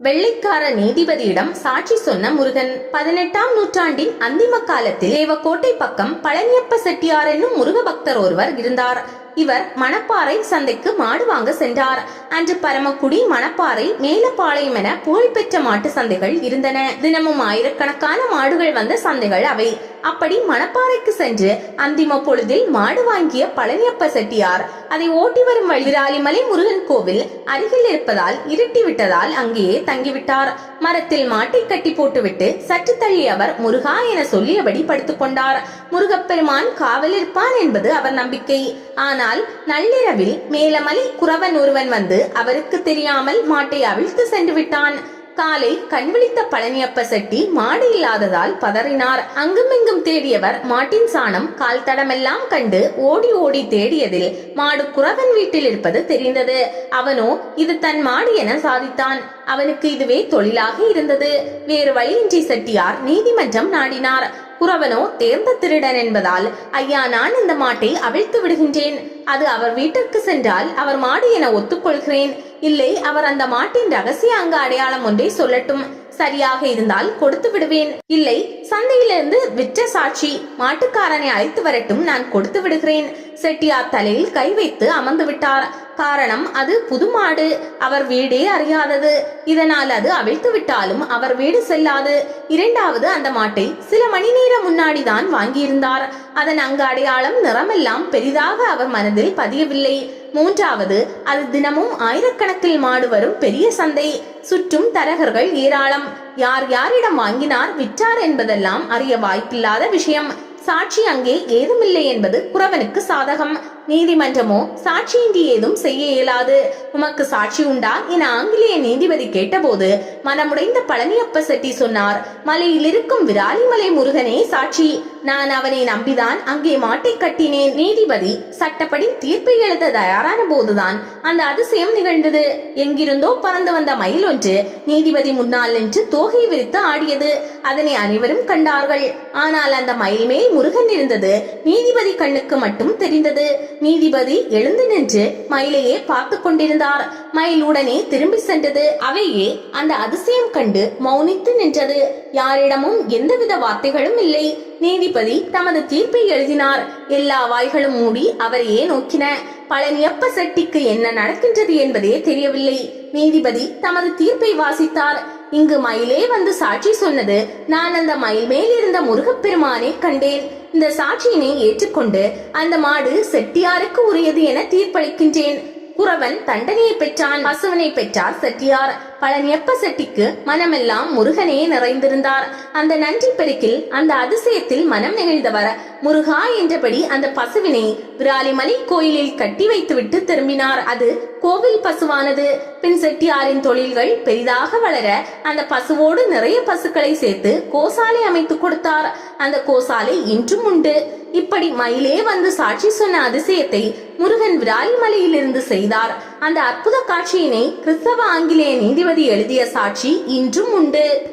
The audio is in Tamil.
வெள்ளைக்கார நீதிபதியிடம் சாட்சி சொன்ன முருகன் பதினெட்டாம் நூற்றாண்டின் அந்திம காலத்தில் தேவக்கோட்டை பக்கம் பழனியப்ப செட்டியார் என்னும் முருக பக்தர் ஒருவர் இருந்தார். இவர் மணப்பாறை சந்தைக்கு மாடு வாங்க சென்றார். அன்று பரமக்குடி மணப்பாறை மேலப்பாளையம் என புகழ்பெற்ற மாட்டு சந்தைகள் இருந்தன. தினமும் ஆயிரக்கணக்கான மாடுகள் வந்த சந்தைகள் அவை. அப்படி மணப்பாறைக்கு சென்று அந்திம பொழுதில் மாடு வாங்கிய பழனியப்ப செட்டியார் அதை ஓட்டி வரும் வழிராலிமலை முருகன் கோவில் அருகில் இருப்பதால் இருட்டி விட்டதால் அங்கேயே தங்கிவிட்டார். மரத்தில் மாட்டை கட்டி போட்டுவிட்டு சற்று தள்ளி அவர் முருகா என சொல்லியபடி படுத்துக் கொண்டார். முருகப்பெருமான் காவல் இருப்பான் என்பது அவர் நம்பிக்கை. ஆனால் நள்ளிரவில் மேலமலை குறவன் ஒருவன் வந்து அவருக்கு தெரியாமல் மாட்டை அவிழ்த்து சென்று விட்டான். காலை கண்விழித்த பழனியப்ப செட்டி மாடு இல்லாததால் பதறினார். அங்குமிங்கும் தேடியவர் மாட்டின் சாணம் கால் தடமெல்லாம் கண்டு ஓடி ஓடி தேடியதில் மாடு குறவன் வீட்டில் இருப்பது தெரிந்தது. அவனோ இது தன் மாடு என சாதித்தான். அவனுக்கு இதுவே தொழிலாக இருந்தது. வேறு வழியின்றி செட்டியார் நீதிமன்றம் நாடினார். குறவனோ தேர்ந்த திருடன் என்பதால் ஐயா நான் இந்த மாட்டை அவிழ்த்து விடுகின்றேன். அது அவர் வீட்டிற்கு சென்றால் அவர் மாடு என ஒத்துக்கொள்கிறேன். இல்லை அவர் அந்த மாட்டின் ரகசிய அங்க அடையாளம் ஒன்றை சொல்லட்டும். சரியாக இருந்தால் கொடுத்து விடுவேன். இல்லை சந்தையிலிருந்து விற்ற சாட்சி மாட்டுக்காரனை அழைத்து வரட்டும் நான் கொடுத்து விடுகிறேன். செட்டியார் தலையில் கை வைத்து அமர்ந்து விட்டார். காரணம் அது புது மாடு அவர் வீடே அறியாதது. இதனால் அது அவிழ்த்து விட்டாலும் அவர் வீடு செல்லாது. இரண்டாவது அந்த மாட்டை சில மணி நேரம் முன்னாடி தான் வாங்கியிருந்தார். அதன் அங்கு அடையாளம் நிறமெல்லாம் பெரிதாக அவர் மனதில் பதியவில்லை. மூன்றாவது அது தினமும் ஆயிரக்கணக்கில் மாடு வரும் பெரிய சந்தை. சுற்றும் தரகர்கள் ஏராளம். யார் யாரிடம் வாங்கினார் விற்றார் என்பதெல்லாம் அறிய வாய்ப்பில்லாத விஷயம். சாட்சி அங்கே ஏதுமில்லை என்பது குறவனுக்கு சாதகம். நீதிமன்றமோ சாட்சியின்றி ஏதும் செய்ய இயலாது. உமக்கு சாட்சி உண்டா என ஆங்கிலேய நீதிபதி கேட்டபோது மனமுடைந்த பழனியப்ப செட்டி சொன்னார். மலையில் இருக்கும் விராலிமலை முருகனே சாட்சி. நான் அவனை நம்பிதான் அங்கே மாட்டை கட்டினேன். நீதிபதி சட்டப்படி தீர்ப்பை எழுத தயாரான போதுதான் அந்த அதிசயம் நிகழ்ந்தது. எங்கிருந்தோ பறந்து வந்த மயில் ஒன்று நீதிபதி முன்னால் நின்று தோகை விரித்து ஆடியது. அதனை அனைவரும் கண்டார்கள். ஆனால் அந்த மயில் மேல் முருகன் இருந்தது. நீதிபதி கண்ணுக்கு மட்டும் தெரிந்தது. நீதிபதி எழுந்து நின்று மயிலையே பார்த்து கொண்டிருந்தார். மைல் உடனே திரும்பி சென்றது. அவையே அந்த அதிசயம் கண்டு மௌனித்து நின்றது. யாரிடமும் எந்தவித வார்த்தைகளும் இல்லை. நீதிபதி தமது தீர்ப்பை எழுதினார். எல்லா வாய்களும் மூடி அவரையே நோக்கின. பழனியப்ப செட்டிக்கு என்ன நடக்கின்றது என்பதே தெரியவில்லை. நீதிபதி தமது தீர்ப்பை வாசித்தார். இங்கு மயிலே வந்து சாட்சி சொன்னது நான் அந்த மயில் மேல் இருந்த முருகப்பெருமானை கண்டேன். இந்த சாட்சியினை ஏற்றுக்கொண்டு அந்த மாடு செட்டியாருக்கு உரியது என தீர்ப்பளிக்கின்றேன். குறவன் தண்டனையை பெற்றான் பசுவனை பெற்றார் செட்டியார். பழனியப்ப செட்டிக்கு மனமெல்லாம் முருகனே நிறைந்திருந்தார். அந்த நன்றி பெருக்கில் அந்த அதிசயத்தில் மனம் நெகிழ்ந்தவர். முருகா என்றபடி அந்த பசுவினை விராலிமலை கோயிலில் கட்டி வைத்துவிட்டு திரும்பினார். அது கோவில் பசுவானது. பின் செட்டியாரின் தொழில்கள் பெரிதாக வளர அந்த பசுவோடு நிறைய பசுக்களை சேர்த்து கோசாலை அமைத்து கொடுத்தார். அந்த கோசாலை இன்றும் உண்டு. இப்படி மயிலே வந்து சாட்சி சொன்ன அதிசயத்தை முருகன் விராலிமலையிலிருந்து செய்தார். அந்த அற்புத காட்சியினை கிறிஸ்தவ ஆங்கிலேய நீதிபதி எழுதிய சாட்சி இன்றும் உண்டு.